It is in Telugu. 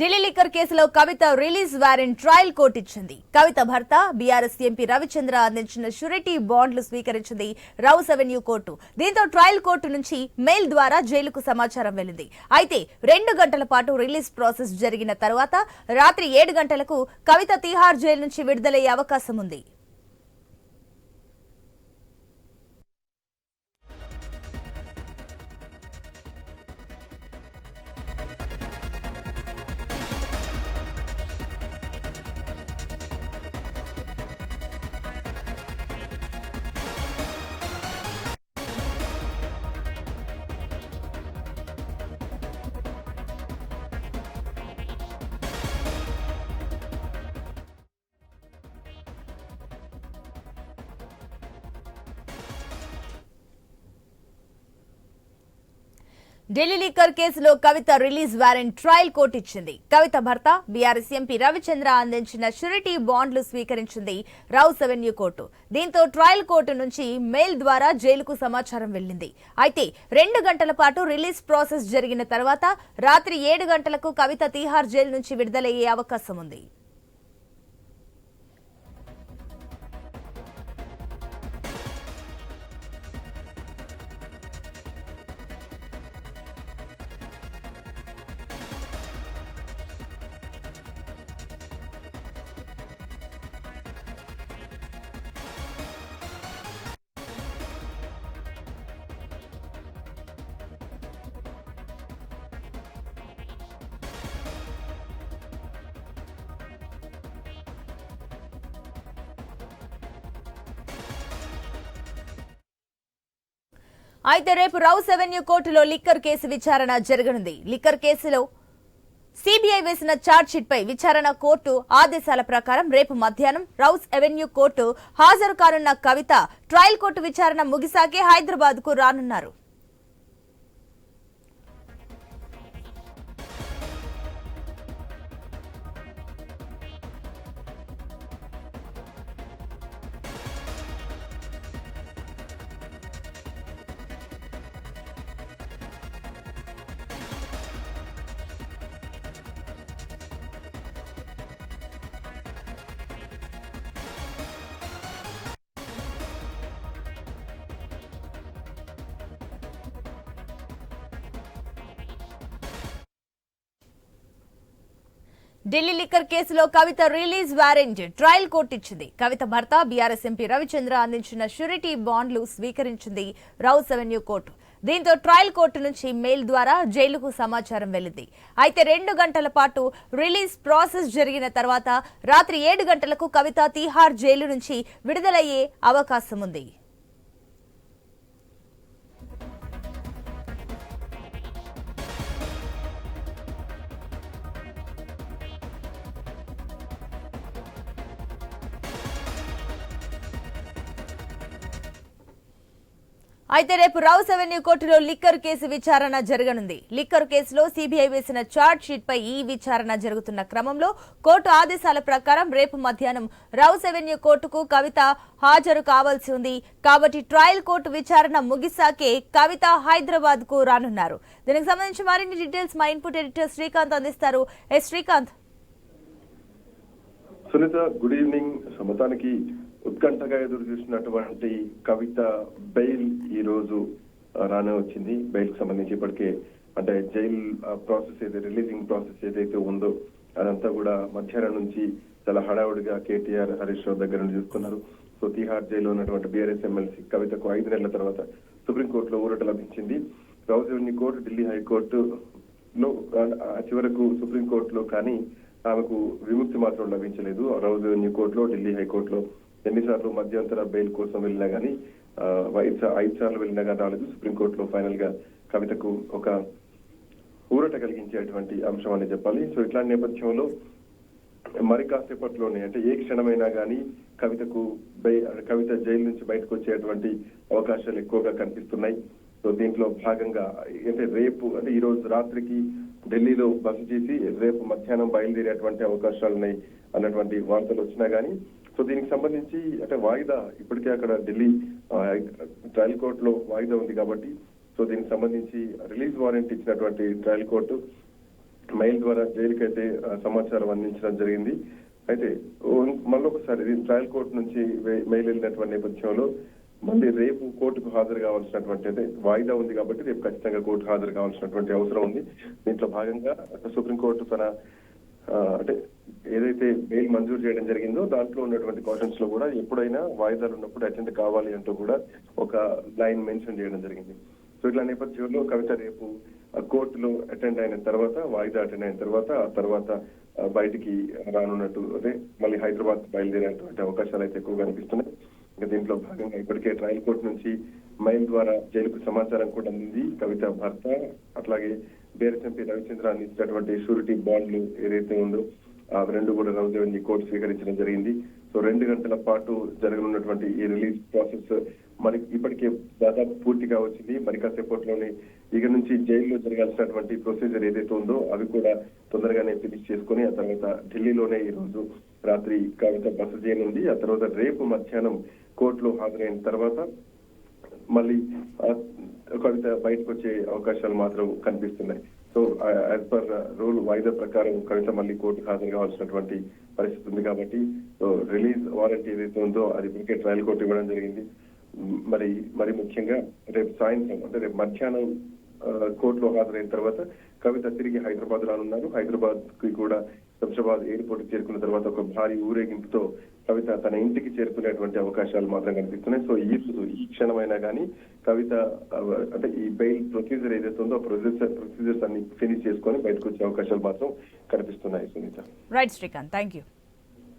ఢిల్లీ లిక్కర్ కేసులో Kavitha release warrant trial court ఇచ్చింది కవిత భర్త బీఆర్ఎస్ ఎంపీ రవిచంద్ర అందించిన షూరిటీ బాండ్లు స్వీకరించింది రౌస్ అవెన్యూ కోర్టు. దీంతో ట్రయల్ కోర్టు నుంచి మెయిల్ ద్వారా జైలుకు సమాచారం వెళ్ళింది అయితే రెండు గంటల పాటు రిలీజ్ ప్రాసెస్ జరిగిన తర్వాత రాత్రి ఏడు గంటలకు కవిత తిహార్ జైలు నుంచి విడుదలయ్యే అవకాశం ఉంది. ఢిల్లీ లిక్కర్ కేసులో Kavitha release warrant trial court ఇచ్చింది కవిత భర్త బీఆర్ఎస్ ఎంపీ రవిచంద్ర అందించిన షూరిటీ బాండ్లు స్వీకరించింది రౌస్ అవెన్యూ కోర్టు. దీంతో ట్రయల్ కోర్టు నుంచి మెయిల్ ద్వారా జైలుకు సమాచారం వెళ్ళింది అయితే రెండు గంటల పాటు రిలీజ్ ప్రాసెస్ జరిగిన తర్వాత రాత్రి ఏడు గంటలకు కవిత తీహార్ జైలు నుంచి విడుదలయ్యే అవకాశం ఉంది అయితే రేపు రౌస్ అవెన్యూ కోర్టులో లిక్కర్ కేసు విచారణ జరగనుంది. లిక్కర్ కేసులో సిబిఐ వేసిన ఛార్జ్ పై విచారణ కోర్టు ఆదేశాల ప్రకారం రేపు మధ్యాహ్నం రౌస్ అవెన్యూ కోర్టు హాజరు కానున్న కవిత ట్రయల్ కోర్టు విచారణ ముగిసాకే హైదరాబాద్కు రానున్నారు. ఢిల్లీ లిక్కర్ కేసులో Kavitha release warrant trial court ఇచ్చింది కవిత భర్త బీఆర్ఎస్ ఎంపీ రవిచంద్ర అందించిన షూరిటీ బాండ్లు స్వీకరించింది రౌస్ అవెన్యూ కోర్టు. దీంతో ట్రయల్ కోర్టు నుంచి మెయిల్ ద్వారా జైలుకు సమాచారం వెళ్ళింది. అయితే రెండు గంటల పాటు రిలీజ్ ప్రాసెస్ జరిగిన తర్వాత రాత్రి ఏడు గంటలకు కవిత తీహార్ జైలు నుంచి విడుదలయ్యే అవకాశం ఉంది అయితే రేపు రౌస్ అవెన్యూ కోర్టులో లిక్కర్ కేసు విచారణ జరగనుంది. లిక్కర్ కేసులో సిబిఐ వేసిన చార్జ్ షీట్ పై ఈ విచారణ జరుగుతున్న క్రమంలో కోర్టు ఆదేశాల ప్రకారం రేపు మధ్యాహ్నం రౌస్ అవెన్యూ కోర్టుకు కవిత హాజరు కావాల్సి ఉంది. కాబట్టి ట్రయల్ కోర్టు విచారణ ముగిసాకే కవిత హైదరాబాద్కు రానున్నారు. దీనికి సంబంధించి మరిన్ని డీటెయిల్స్ మా ఇన్పుట్ ఎడిటర్ శ్రీకాంత్ అందిస్తారు. Yes Srikanth. Sunitha good evening. సమతానికి ఉత్కంఠగా ఎదురు చూసినటువంటి కవిత బెయిల్ ఈ రోజు రానే వచ్చింది. బెయిల్కి సంబంధించి ఇప్పటికే అంటే జైల్ ప్రాసెస్ ఏదైతే రిలీజింగ్ ప్రాసెస్ ఏదైతే ఉందో అదంతా కూడా మధ్యాహ్నం నుంచి చాలా హడావుడిగా కేటీఆర్ హరీష్ రావు దగ్గర నుంచి చూస్తున్నారు సో తిహార్ జైల్లో ఉన్నటువంటి బీఆర్ఎస్ ఎమ్మెల్సీ కవితకు ఐదు నెలల తర్వాత సుప్రీంకోర్టులో ఊరట లభించింది. రౌజ్ కోర్టు ఢిల్లీ హైకోర్టు లో చివరకు సుప్రీంకోర్టులో కానీ ఆమెకు విముక్తి మాత్రం లభించలేదు. రౌజ్ కోర్టులో ఢిల్లీ హైకోర్టులో ఎన్నిసార్లు మధ్యంతర బెయిల్ కోసం వెళ్ళినా కానీ ఐదు ఐదు సార్లు వెళ్ళినా కానీ రాలేదు. సుప్రీంకోర్టులో ఫైనల్గా కవితకు ఒక ఊరట కలిగించేటువంటి అంశం అని చెప్పాలి. సో ఇట్లాంటి నేపథ్యంలో మరి కాసేపట్లోనే అంటే ఏ క్షణమైనా కానీ కవితకు బై- కవిత జైలు నుంచి బయటకు వచ్చేటువంటి అవకాశాలు ఎక్కువగా కనిపిస్తున్నాయి. సో దీంట్లో భాగంగా అంటే రేపు అంటే ఈ రోజు రాత్రికి ఢిల్లీలో బస చేసి రేపు మధ్యాహ్నం బయలుదేరేటువంటి అవకాశాలు ఉన్నాయి అన్నటువంటి వార్తలు వచ్చినా గానీ సో దీనికి సంబంధించి అంటే వాయిదా ఇప్పటికే అక్కడ ఢిల్లీ ట్రయల్ కోర్టులో వాయిదా ఉంది కాబట్టి సో దీనికి సంబంధించి రిలీజ్ వారెంట్ ఇచ్చినటువంటి ట్రయల్ కోర్టు మెయిల్ ద్వారా జైలుకి అయితే సమాచారం అందించడం జరిగింది. అయితే మళ్ళీ ఒకసారి ట్రయల్ కోర్టు నుంచి మెయిల్ వెళ్ళినటువంటి నేపథ్యంలో మళ్ళీ రేపు కోర్టుకు హాజరు కావాల్సినటువంటి అయితే వాయిదా ఉంది కాబట్టి రేపు ఖచ్చితంగా కోర్టు హాజరు కావాల్సినటువంటి అవసరం ఉంది. దీంట్లో భాగంగా సుప్రీంకోర్టు తన అంటే ఏదైతే బెయిల్ మంజూరు చేయడం జరిగిందో దాంట్లో ఉన్నటువంటి క్వశ్చన్స్లో కూడా ఎప్పుడైనా వాయిదాలు ఉన్నప్పుడు అటెండ్ కావాలి అంటూ కూడా ఒక లైన్ మెన్షన్ చేయడం జరిగింది. సో ఇట్లా నేపథ్యంలో కవిత రేపు కోర్టులో అటెండ్ అయిన తర్వాత వాయిదా అటెండ్ అయిన తర్వాత ఆ తర్వాత బయటికి రానున్నట్టు అదే మళ్ళీ హైదరాబాద్ బయలుదేరేటువంటి అవకాశాలు అయితే ఎక్కువగా కనిపిస్తున్నాయి ఇంకా దీంట్లో భాగంగా ఇప్పటికే ట్రయల్ కోర్టు నుంచి మెయిల్ ద్వారా జైలుకు సమాచారం కూడా అందింది కవిత భర్త. అట్లాగే బీఆర్ఎస్ఎంపీ రవిచంద్ర అందించినటువంటి షూరిటీ బాండ్లు ఏదైతే ఉందో ఆ రెండు కూడా రౌజ్ కోర్టు స్వీకరించడం జరిగింది. సో రెండు గంటల పాటు జరగనున్నటువంటి ఈ రిలీజ్ ప్రాసెస్ మరి ఇప్పటికే దాదాపు పూర్తిగా వచ్చింది. మరి కాసేపట్లోనే ఇక నుంచి జైల్లో జరగాల్సినటువంటి ప్రొసీజర్ ఏదైతే ఉందో అవి కూడా తొందరగానే ఫినిష్ చేసుకుని ఆ తర్వాత ఢిల్లీలోనే ఈ రోజు రాత్రి కవిత బస చేయనుంది ఆ తర్వాత రేపు మధ్యాహ్నం కోర్టులో హాజరైన తర్వాత మళ్ళీ కవిత బయటకు వచ్చే అవకాశాలు మాత్రం కనిపిస్తున్నాయి. సో యాజ్ పర్ రూల్ వాయిదా ప్రకారం కవిత మళ్ళీ కోర్టుకు హాజరు కావాల్సినటువంటి పరిస్థితి ఉంది కాబట్టి సో రిలీజ్ వారంటీ ఏదైతే ఉందో అది ఇప్పటికే ట్రయల్ కోర్టు ఇవ్వడం జరిగింది. మరి మరి ముఖ్యంగా రేపు సాయంత్రం అంటే రేపు మధ్యాహ్నం కోర్టులో హాజరైన తర్వాత కవిత తిరిగి హైదరాబాద్ రానున్నారు. హైదరాబాద్కి కూడా శంషాబాద్ ఎయిర్పోర్ట్ చేరుకున్న తర్వాత ఒక భారీ ఊరేగింపుతో కవిత తన ఇంటికి చేరుకునేటువంటి అవకాశాలు మాత్రం కనిపిస్తున్నాయి. సో ఈ రోజు ఈ క్షణమైనా కానీ కవిత అంటే ఈ బెయిల్ ప్రొసీజర్ ఏదైతే ఉందో ఆ ప్రొసీజర్ ప్రొసీజర్స్ అన్ని ఫినిష్ చేసుకొని బయటకు వచ్చే అవకాశాలు మాత్రం కనిపిస్తున్నాయి Sunitha. Right Srikanth thank you